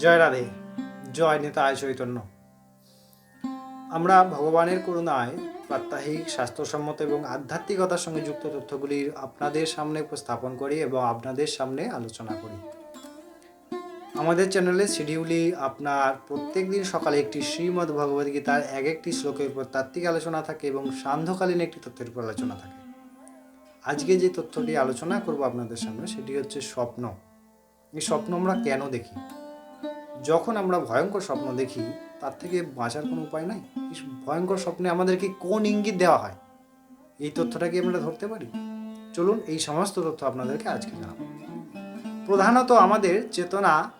জয় রাধে, জয় নেতায় চৈতন্য। আমরা ভগবানের করুণায় প্রাত্যহিক স্বাস্থ্যসম্মত এবং আধ্যাত্মিকতার সঙ্গে যুক্ত তথ্যগুলি আপনাদের সামনে উপস্থাপন করি এবং আপনাদের সামনে আলোচনা করি। আমাদের চ্যানেলে শিডিউলি আপনার প্রত্যেক দিন সকালে একটি শ্রীমদ্ ভগবদ্গীতার এক একটি শ্লোকের উপর তাত্ত্বিক আলোচনা থাকে এবং সান্ধ্যকালীন একটি তথ্যের উপর আলোচনা থাকে। আজকে যে তথ্যটি আলোচনা করব আপনাদের সামনে সেটি হচ্ছে স্বপ্ন। এই স্বপ্ন আমরা কেন দেখি? যখন আমরা ভয়ঙ্কর স্বপ্ন দেখি, তার থেকে বাঁচার কোনো উপায় নাই? ভয়ঙ্কর স্বপ্নে আমাদেরকে কোন ইঙ্গিত দেওয়া হয়? এই তথ্যটা কি আমরা ধরতে পারি? চলুন এই সমস্ত তথ্য আপনাদেরকে আজকে জানাব। প্রধানত আমাদের চেতনা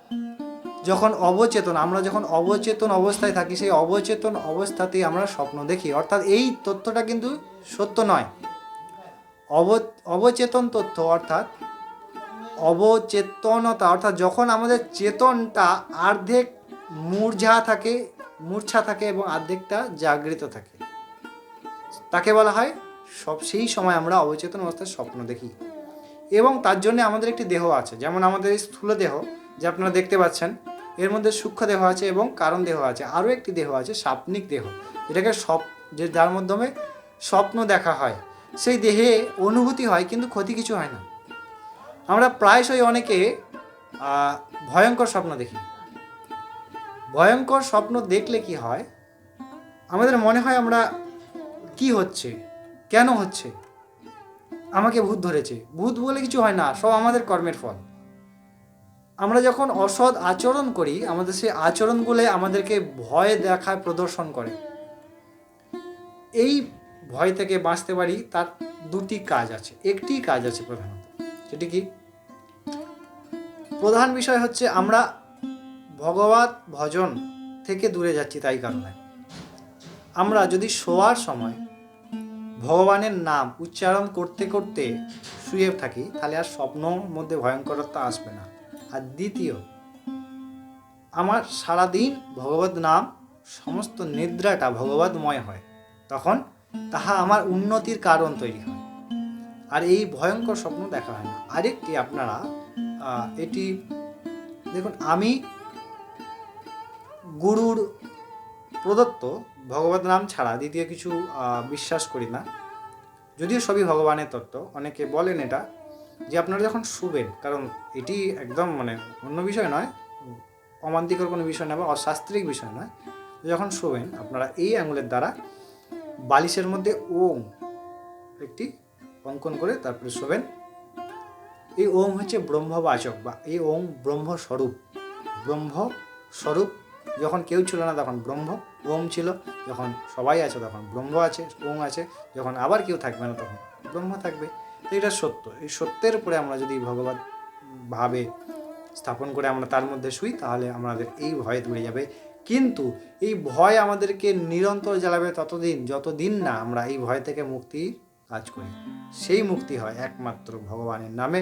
যখন অবচেতন, আমরা যখন অবচেতন অবস্থায় থাকি, সেই অবচেতন অবস্থাতেই আমরা স্বপ্ন দেখি। অর্থাৎ এই তথ্যটা কিন্তু সত্য নয়। অব, অবচেতন তথ্য, অর্থাৎ অবচেতনতা, অর্থাৎ যখন আমাদের চেতনটা অর্ধেক মূর্ঝা থাকে, মূর্ছা থাকে এবং অর্ধেকটা জাগৃত থাকে। তাকে বলা হয় সব, সেই সময় আমরা অবচেতন অবস্থায় স্বপ্ন দেখি। এবং তার জন্য আমাদের একটি দেহ আছে, যেমন আমাদের এই স্থূল দেহ, যে আপনারা দেখতে পাচ্ছেন, এর মধ্যে সূক্ষ্ম দেহ আছে এবং কারণ দেহ আছে। আরও একটি দেহ আছে, সাপনিক দেহ, যেটাকে সপ, যে যার মাধ্যমে স্বপ্ন দেখা হয়। সেই দেহে অনুভূতি হয়, কিন্তু ক্ষতি কিছু হয় না। আমরা প্রায়শই অনেকে ভয়ঙ্কর স্বপ্ন দেখি। ভয়ঙ্কর স্বপ্ন দেখলে কি হয়? আমাদের মনে হয় আমরা কি হচ্ছে? কেন হচ্ছে? আমাকে ভূত ধরেছে। ভূত বলে কিছু হয় না, সব আমাদের কর্মের ফল। আমরা যখন অসৎ আচরণ করি, আমাদের সেই আচরণগুলো আমাদেরকে ভয় দেখায়, প্রদর্শন করে। এই ভয় থেকে বাঁচতে পারি, তার দুটি কাজ আছে। একটি কাজ আছে প্রধানত সেটি কি? প্রধান বিষয় হচ্ছে আমরা ভগবত ভজন থেকে দূরে যাচ্ছি তাই কারণে। আমরা যদি শোয়ার সময় ভগবানের নাম উচ্চারণ করতে করতে শুয়ে থাকি, তাহলে আর স্বপ্নর মধ্যে ভয়ঙ্করতা আসবে না। আর দ্বিতীয়, আমার সারাদিন ভগবত নাম, সমস্ত নিদ্রাটা ভগবতময় হয়। তখন তাহা আমার উন্নতির কারণ তৈরি হয়। আর এই ভয়ঙ্কর স্বপ্ন দেখা হয় না। আরেকটি আপনারা এটি, দেখুন, আমি গুরুর প্রদত্ত ভগবত নাম ছাড়া দ্বিতীয় কিছু বিশ্বাস করি না। যদিও সবই ভগবানের তত্ত্ব, অনেকে বলেন এটা, যে আপনারা যখন শুবেন, কারণ এটি একদম মানে অন্য বিষয় নয়, অমান্তিকর কোনো বিষয় নয় বা অশাস্ত্রিক বিষয় নয়, যখন শোবেন, আপনারা এই আঙুলের দ্বারা বালিশের মধ্যে ওম একটি অঙ্কন করে তারপরে শোবেন। এই ওম হচ্ছে ব্রহ্মবাচক বা এই ওম ব্রহ্মস্বরূপ। ব্রহ্ম স্বরূপ যখন কেউ ছিল না তখন ব্রহ্ম, ওম ছিল, যখন সবাই আছে তখন ব্রহ্ম আছে, ওম আছে, যখন আবার কেউ থাকবে না তখন ব্রহ্ম থাকবে। তো এটা সত্য। এই সত্যের উপরে আমরা যদি ভগবত ভাবে স্থাপন করে আমরা তার মধ্যে শুই, তাহলে আমাদের এই ভয় দূরে যাবে। কিন্তু এই ভয় আমাদেরকে নিরন্তর জ্বালাবে ততদিন, যতদিন না আমরা এই ভয় থেকে মুক্তি কাজ করি। সেই মুক্তি হয় একমাত্র ভগবানের নামে।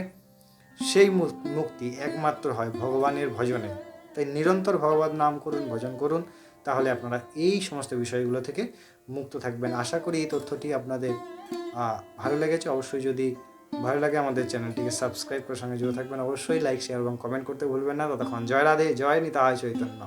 সেই মুক্তি একমাত্র হয় ভগবানের ভজনে। তাই নিরন্তর ভগবান নাম করুন, ভজন করুন, তাহলে আপনারা এই সমস্ত বিষয়গুলো থেকে মুক্ত থাকবেন। আশা করি এই তথ্যটি আপনাদের ভালো লেগেছে। অবশ্যই যদি ভালো লাগে আমাদের চ্যানেলটিকে সাবস্ক্রাইব করে সঙ্গে জুড়ে থাকবেন। অবশ্যই লাইক, শেয়ার এবং কমেন্ট করতে ভুলবেন না। ততক্ষণ জয় রাধে, জয় নিতায় চৈতন্য।